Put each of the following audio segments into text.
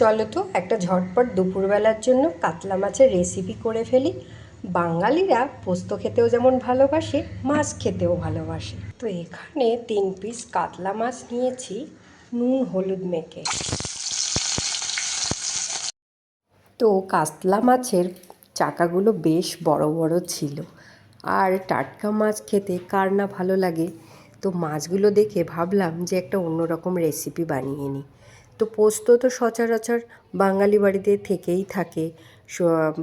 চলো তো একটা ঝটপট দুপুরবেলার জন্য কাতলা মাছের রেসিপি করে ফেলি। বাঙালিরা পোস্ত খেতেও যেমন ভালোবাসে, মাছ খেতেও ভালোবাসে। তো এখানে তিন পিস কাতলা মাছ নিয়েছি, নুন, হলুদ মেখে। তো কাতলা মাছের চাকাগুলো বেশ বড় বড় ছিল। আর টাটকা মাছ খেতে কার না ভালো লাগে? তো মাছগুলো দেখে ভাবলাম যে একটা অন্যরকম রেসিপি বানিয়ে নিই। তো পোস্ত তো সচরাচর বাঙালি বাড়িতে থেকেই থাকে।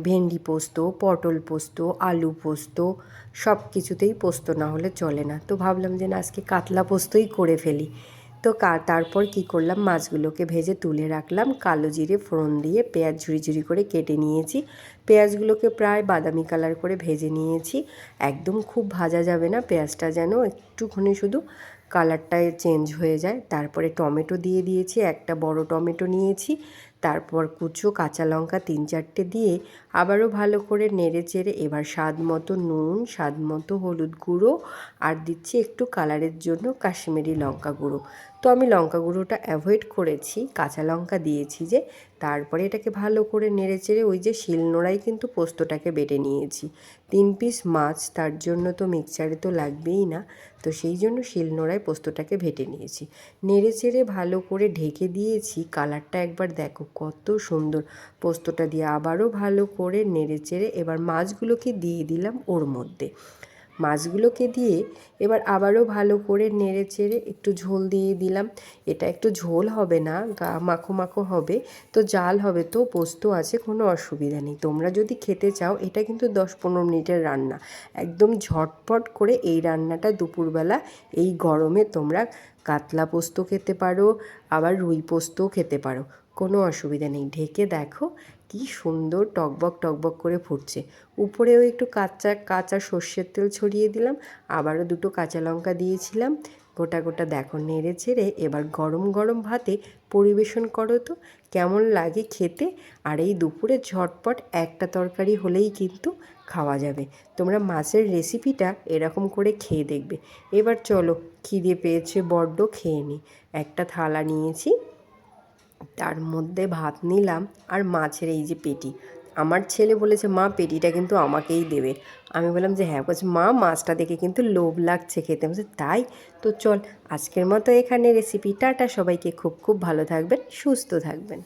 ভেন্ডি পোস্ত, পটল পোস্ত, আলু পোস্ত, সব কিছুতেই পোস্ত না হলে চলে না। তো ভাবলাম যে না, আজকে কাতলা পোস্তই করে ফেলি। তো তারপর কি করলাম, মাছগুলোকে ভেজে তুলে রাখলাম, কালো জিরে, ফোড়ন দিয়ে পেঁয়াজ ঝুড়ি ঝুড়ি করে কেটে নিয়েছি। পেঁয়াজগুলোকে প্রায় বাদামি কালার করে ভেজে নিয়েছি। একদম খুব ভাজা যাবে না, পেঁয়াজটা যেন একটুখানি শুধু কালারটা চেঞ্জ হয়ে যায়। তারপরে টমেটো দিয়ে দিয়েছি, একটা বড় টমেটো নিয়েছি। তারপর কুচো, কাঁচা লঙ্কা তিন চারটে দিয়ে আবারও ভালো করে নেড়ে চেড়ে এবার স্বাদ মতো নুন, স্বাদ মতো হলুদ গুঁড়ো আর দিচ্ছি একটু কালারের জন্য কাশ্মীরি লঙ্কা গুঁড়ো। তো আমি লঙ্কা গুঁড়োটা অ্যাভয়েড করেছি, কাঁচা লঙ্কা দিয়েছি যে তারপরে এটাকে ভালো করে নেড়ে চেড়ে ওই যে শিলনোড়াই কিন্তু পোস্তটাকে বেটে নিয়েছি। তিন পিস মাছ তার জন্য তো মিক্সচারে তো লাগবেই না, তো সেই জন্য শিলনোড়ায় পোস্তটাকে ভেটে নিয়েছি। নেড়ে চেড়ে ভালো করে ঢেকে দিয়েছি, কালারটা একবার দেখো কত সুন্দর। পোস্তটা দিয়ে আবারও ভালো করে নেড়ে চেড়ে এবার মাছগুলোকে দিয়ে দিলাম ওর মধ্যে। মাছগুলোকে দিয়ে এবার আবারও ভালো করে নেড়ে চেড়ে একটু ঝোল দিয়ে দিলাম। এটা একটু ঝোল হবে না, গা মাখো মাখো হবে, তো জাল হবে, তো পোস্ত আছে, কোনো অসুবিধা নেই। তোমরা যদি খেতে চাও, এটা কিন্তু দশ পনেরো মিনিটের রান্না। একদম ঝটপট করে এই রান্নাটা দুপুরবেলা এই গরমে তোমরা কাতলা পোস্ত খেতে পারো, আবার রুই পোস্তও খেতে পারো। কোনো অসুবিধা নেই। ঢেকে দেখো কি সুন্দর টকবক টকবক করে ফুটছে। উপরেও একটু কাঁচা কাঁচা সর্ষের তেল ছড়িয়ে দিলাম। আবারও দুটো কাঁচা লঙ্কা দিয়েছিলাম। গোটা গোটা দেখো নেড়ে ছেড়ে এবার গরম গরম ভাতে পরিবেশন করো তো। কেমন লাগে খেতে? আর এই দুপুরে ঝটপট একটা তরকারি হলেই কিন্তু খাওয়া যাবে। তোমরা মাছের রেসিপিটা এরকম করে খেয়ে দেখবে। এবার চলো খিদে পেয়েছে বড্ড, খেয়ে নি। একটা থালা নিয়েছি। তার মধ্যে ভাত নিলাম আর মাছের এই যে পেটি। আমার ছেলে বলেছে, মা, পেটিটা কিন্তু আমাকেই দেবে। আমি বললাম যে হ্যাঁ। বলছে, মা, মাছটা দেখে কিন্তু লোভ লাগছে খেতে। বলছে, তাই? তো চল, আজকের মতো এখানে রেসিপি টাটা সবাইকে। খুব খুব ভালো থাকবেন, সুস্থ থাকবেন।